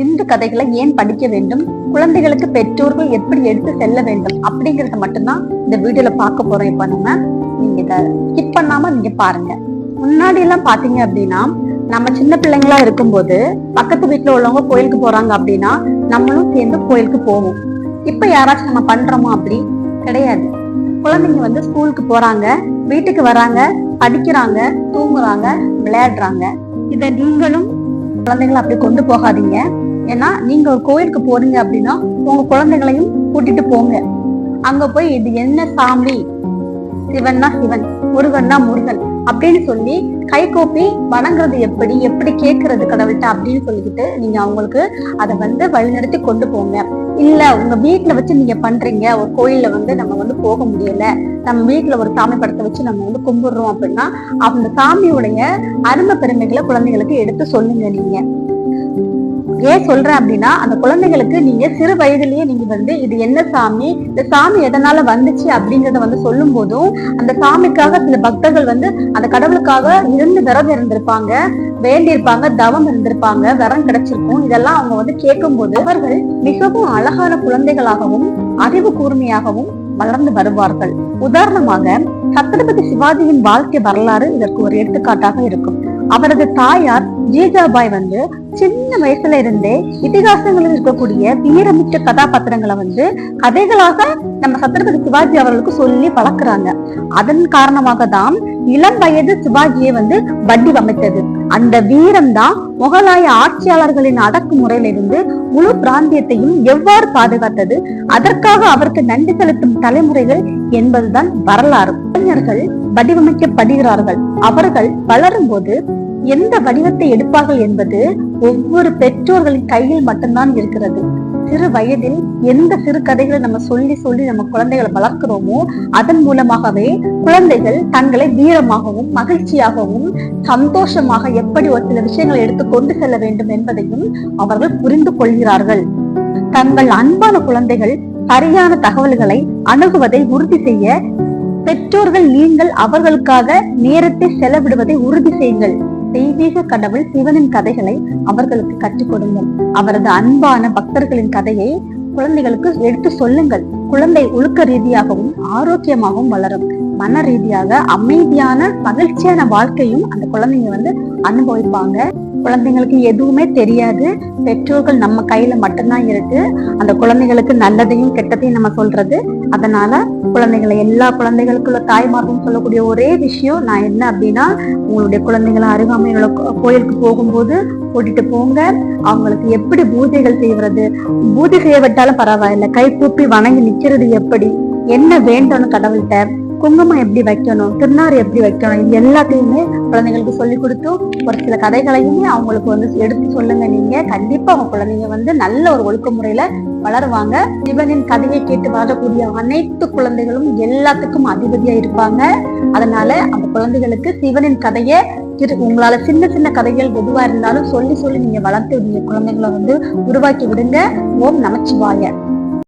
இந்து கதைகளை ஏன் படிக்க வேண்டும்? குழந்தைகளுக்கு பெற்றோர்கள் எப்படி எடுத்து செல்ல வேண்டும்? அப்படிங்கறத மட்டும்தான் இந்த வீடியோல பார்க்க போறோம். இப்ப நம்ம நீங்க இதை ஸ்கிப் பண்ணாம நீங்க பாருங்க. முன்னாடி எல்லாம் பாத்தீங்க அப்படின்னா நம்ம சின்ன பிள்ளைங்களா இருக்கும்போது பக்கத்து வீட்டுல உள்ளவங்க கோயிலுக்கு போறாங்க அப்படின்னா நம்மளும் சேர்ந்து கோயிலுக்கு போவோம். இப்ப யாராச்சும் நம்ம பண்றோமா அப்படி? கிடையாது. குழந்தைங்க வந்து ஸ்கூலுக்கு போறாங்க வீட்டுக்கு வராங்க படிக்கிறாங்க தூங்குறாங்க விளையாடுறாங்க. இதை நீங்களும் குழந்தைங்களை அப்படி கொண்டு போகாதீங்க. ஏன்னா நீங்க ஒரு கோயிலுக்கு போறீங்க அப்படின்னா உங்க குழந்தைகளையும் கூட்டிட்டு போங்க. அங்க போய் இது என்ன சாமி? சிவன்னா சிவன் முருகன்னா முருகன் அப்படின்னு சொல்லி கை கோப்பி வணங்குறது எப்படி எப்படி கேட்கறது கடவுள்கிட்ட அப்படின்னு சொல்லிக்கிட்டு நீங்க அவங்களுக்கு அதை வந்து வழிநடத்தி கொண்டு போங்க. இல்ல உங்க வீட்டுல வச்சு நீங்க பண்றீங்க ஒரு கோயில்ல வந்து நம்ம வந்து போக முடியல நம்ம வீட்டுல ஒரு சாமி படத்தை வச்சு நம்ம வந்து கும்பிடுறோம் அப்படின்னா அந்த சாமியுடைய அருமை பெருமைகளை குழந்தைகளுக்கு எடுத்து சொல்லுங்க நீங்க. ஏன் சொல்றேன் அப்படின்னா அந்த குழந்தைகளுக்கு நீங்க சிறு வயதுலயே நீங்க வந்து இது என்ன சாமி? இந்த சாமி எதனால வந்துச்சு அப்படிங்கறத வந்து சொல்லும் போதும் அந்த சாமிக்காக சில பக்தர்கள் வந்து அந்த கடவுளுக்காக இருந்து விரதம் இருந்திருப்பாங்க. வேண்டியிருப்பாங்க தவம் இருந்திருப்பாங்க வரம் கிடைச்சிருக்கும். இதெல்லாம் அவங்க வந்து கேட்கும் போது அவர்கள் மிகவும் அழகான குழந்தைகளாகவும் அறிவு கூர்மையாகவும் வளர்ந்து வருவார்கள். உதாரணமாக சத்ரபதி சிவாஜியின் வாழ்க்கை வரலாறு இதற்கு ஒரு எடுத்துக்காட்டாக இருக்கும். அவரது தாயார் ஜீஜாபாய் வந்து சின்ன வயசுல இருந்தே இதிகாசங்களில் இருக்கக்கூடிய வீரமிக்க கதாபாத்திரங்களை வந்து கதைகளாக நம்ம சத்ரபதி சிவாஜி அவர்களுக்கு சொல்லி பழக்கிறாங்க. அதன் காரணமாக தான் இளம் வயது சிவாஜியை வந்து வடிவமைத்தது அந்த வீரம் தான் முகலாய ஆட்சியாளர்களின் அடக்குமுறையிலிருந்து முழு பிராந்தியத்தையும் எவ்வாறு பாதுகாத்தது? அதற்காக அவருக்கு நன்றி செலுத்தும் தலைமுறைகள் என்பதுதான் வரலாறு. இளைஞர்கள் வடிவமைக்கப்படுகிறார்கள். அவர்கள் வளரும் போது எந்த வடிவத்தை எடுப்பார்கள் என்பது ஒவ்வொரு பெற்றோர்களின் கையில் மட்டும்தான் இருக்கிறது. சிறு வயதில் எந்த சிறு கதைகளை நம்ம சொல்லி சொல்லி நம்ம குழந்தைகளை வளர்க்கிறோமோ அதன் மூலமாகவே குழந்தைகள் தங்களை வீரமாகவும் மகிழ்ச்சியாகவும் சந்தோஷமாக எப்படி ஒரு சில விஷயங்களை எடுத்து கொண்டு செல்ல வேண்டும் என்பதையும் அவர்கள் புரிந்து கொள்கிறார்கள். தங்கள் அன்பான குழந்தைகள் சரியான தகவல்களை அணுகுவதை உறுதி செய்ய பெற்றோர்கள் நீங்கள் அவர்களுக்காக நேரத்தை செலவிடுவதை உறுதி செய்யுங்கள். தெய்வீக கடவுள் சிவனின் கதைகளை அவர்களுக்கு கற்றுக் கொடுங்கள் அவரது அன்பான பக்தர்களின் கதையை குழந்தைகளுக்கு எடுத்து சொல்லுங்கள். குழந்தை ஒழுக்க ரீதியாகவும் ஆரோக்கியமாகவும் வளரும். மன ரீதியாக அமைதியான மகிழ்ச்சியான வாழ்க்கையும் அந்த குழந்தைங்க வந்து அனுபவிப்பாங்க. குழந்தைங்களுக்கு எதுவுமே தெரியாது. பெற்றோர்கள் நம்ம கையில மட்டும்தான் இருக்கு. அந்த குழந்தைகளுக்கு நல்லதையும் கெட்டதையும் நம்ம சொல்றது அதனால குழந்தைகளை எல்லா குழந்தைகளுக்குள்ள தாய்மார்கள் சொல்லக்கூடிய ஒரே விஷயம் நான் என்ன அப்படின்னா உங்களுடைய குழந்தைகளை அருகாமையில கோயிலுக்கு போகும்போது கூட்டிட்டு போங்க. அவங்களுக்கு எப்படி பூஜைகள் செய்வது பூஜை செய்யப்பட்டாலும் பரவாயில்ல. கை கூப்பி வணங்கி நிக்கிறது எப்படி? என்ன வேண்டும்னு கடவுள்கிட்ட குங்குமம் எப்படி வைக்கணும்? திருநாறு எப்படி வைக்கணும்? இது எல்லாத்தையுமே குழந்தைங்களுக்கு சொல்லி கொடுத்து ஒரு சில கதைகளையுமே அவங்களுக்கு வந்து எடுத்து சொல்லுங்க நீங்க. கண்டிப்பா அவங்க குழந்தைங்க வந்து நல்ல ஒரு ஒழுக்க முறையில வளருவாங்க. சிவனின் கதையை கேட்டு வாழக்கூடிய அனைத்து குழந்தைகளும் எல்லாத்துக்கும் அதிபதியா இருப்பாங்க. அதனால அந்த குழந்தைகளுக்கு சிவனின் கதையை உங்களால சின்ன சின்ன கதைகள் எதுவா இருந்தாலும் சொல்லி சொல்லி நீங்க வளர்த்து குழந்தைங்களை வந்து உருவாக்கி விடுங்க. ஓம் நமச்சிவாய.